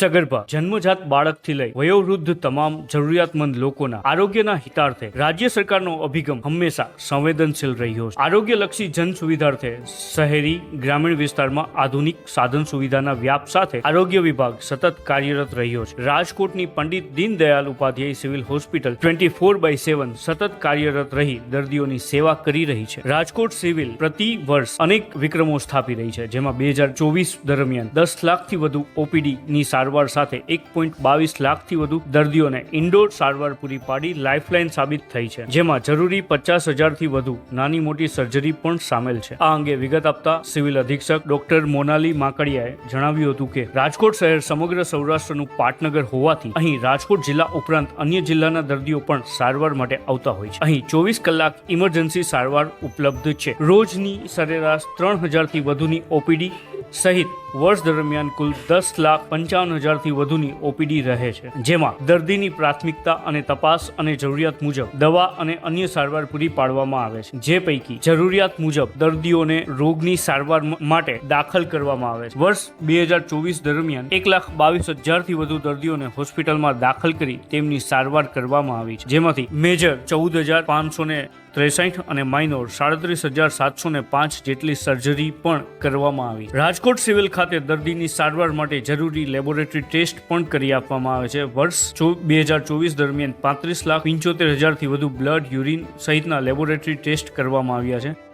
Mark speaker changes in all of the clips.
Speaker 1: સગર્ભા, જન્મજાત બાળકથી લઈ વયોવૃદ્ધ તમામ જરૂરિયાતમંદ લોકોના આરોગ્યના હિતાર્થે રાજ્ય સરકારનો અભિગમ હંમેશા સંવેદનશીલ રહ્યો છે. આરોગ્યલક્ષી જન સુવિધાર્થે શહેરી, ગ્રામીણ વિસ્તારમાં આધુનિક સાધન સુવિધાના વ્યાપ સાથે આરોગ્ય વિભાગ સતત કાર્યરત રહ્યો છે. રાજકોટની Pandit Deendayal Upadhyay civil hospital twenty four by seven સતત કાર્યરત રહી દર્દીઓની સેવા કરી રહી છે. રાજકોટ સિવિલ પ્રતિ વર્ષ અનેક વિક્રમો સ્થાપી રહી છે, જેમાં બે હજાર ચોવીસ દરમિયાન દસ લાખથી વધુ ઓપીડી ની સારવાર સાથે એક પોઈન્ટ બાવીસ લાખથી વધુ દર્દીઓને ઇન્ડોર સારવાર પૂરી પાડી લાઇફલાઇન સાબિત થઈ છે, જેમાં જરૂરી પચાસ હજારથી વધુ નાની મોટી સર્જરી પણ સામેલ છે. આ અંગે વિગત આપતા સિવિલ અધિક્ષક ડોક્ટર મોનાલી માકડિયાએ જણાવ્યું હતું કે, રાજકોટ શહેર સમગ્ર સૌરાષ્ટ્રનું પાટનગર હોવાથી અહીં રાજકોટ જિલ્લા ઉપરાંત અન્ય જિલ્લાના દર્દીઓ પણ સારવાર માટે આવતા હોય છે. અહીં ચોવીસ કલાક ઇમરજન્સી સારવાર ઉપલબ્ધ છે. રોજની સરેરાશ ત્રણ હજારથી વધુની ઓપીડી સહિત વર્ષ દરમિયાન કુલ દસ લાખ પંચાવન હજારથી વધુની ઓપીડી રહે છે. જેમાં દર્દીની પ્રાથમિકતા અને તપાસ અને જરૂરિયાત મુજબ દવા અને અન્ય સારવાર પૂરી પાડવામાં આવે છે. જે પૈકી જરૂરિયાત મુજબ દર્દીઓને રોગની સારવાર માટે દાખલ કરવામાં આવે છે. વર્ષ બે હજાર ચોવીસ દરમિયાન એક લાખ બાવીસ હજારથી વધુ દર્દીઓને હોસ્પિટલમાં દાખલ કરી તેમની સારવાર કરવામાં આવી છે. જેમાંથી મેજર ચૌદ હજાર પાંચસો ને ત્રેસઠ અને માઇનોર સાડત્રીસ હજાર સાતસો ને પાંચ જેટલી સર્જરી પણ કરવામાં આવી. રાજકોટ સિવિલ ખાતે દર્દીની સારવાર માટે જરૂરી લેબોરેટરી ટેસ્ટ પણ કરી આપવામાં આવે છે. વર્ષ બે હજાર ચોવીસ દરમિયાન પાંત્રીસ લાખ પંચોતેર હજારથી વધુ બ્લડ યુરિન સહિતના લેબોરેટરી ટેસ્ટ કરવામાં આવ્યા છે.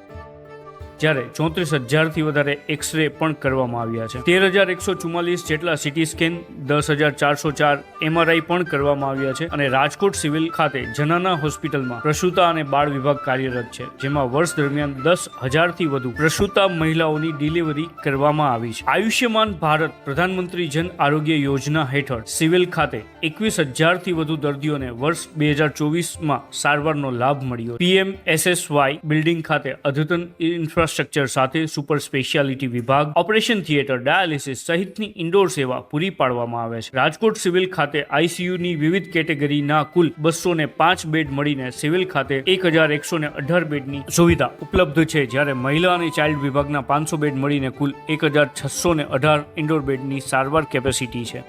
Speaker 1: જ્યારે ચોત્રીસ હજારથી વધારે એક્સ રે પણ કરવામાં આવ્યા છે. તેર હજાર એકસો ચુમ્માલીસ જેટલા સિટી સ્કેન દસ હજાર ચારસો ચાર એમઆરઆઈ પણ કરવામાં આવ્યા છે અને રાજકોટ સિવિલ ખાતે જનાના હોસ્પિટલમાં પ્રસૂતા અને બાળ વિભાગ કાર્યરત છે, જેમાં વર્ષ દરમિયાન દસ હજારથી વધુ પ્રસૂતા મહિલાઓની ડિલિવરી કરવામાં આવી છે. આયુષ્યમાન ભારત પ્રધાનમંત્રી જન આરોગ્ય યોજના હેઠળ સિવિલ ખાતે એકવીસ હજારથી વધુ દર્દીઓને વર્ષ બે હજાર ચોવીસમાં સારવારનો લાભ મળ્યો. પીએમ એસએસવાય બિલ્ડિંગ ખાતે અદ્યતન ઇન્ફ્રાસ્ટ્રક્ચર સાથે સુપર સ્પેશિયાલિટી વિભાગ, ઓપરેશન થિયેટર, ડાયાલિસિસ સહિતની ઇન્ડોર સેવા પૂરી પાડવામાં આવે છે. રાજકોટ સિવિલ ખાતે આઈસીયુની વિવિધ કેટેગરીના કુલ બસો ને પાંચ બેડ મળીને સિવિલ ખાતે એક હજાર એકસો ને અઢાર બેડની સુવિધા ઉપલબ્ધ છે, જ્યારે મહિલા અને ચાઇલ્ડ વિભાગના પાંચસો બેડ મળીને કુલ એક હજાર છસો ને અઢાર ઇન્ડોર બેડની સારવાર કેપેસિટી છે.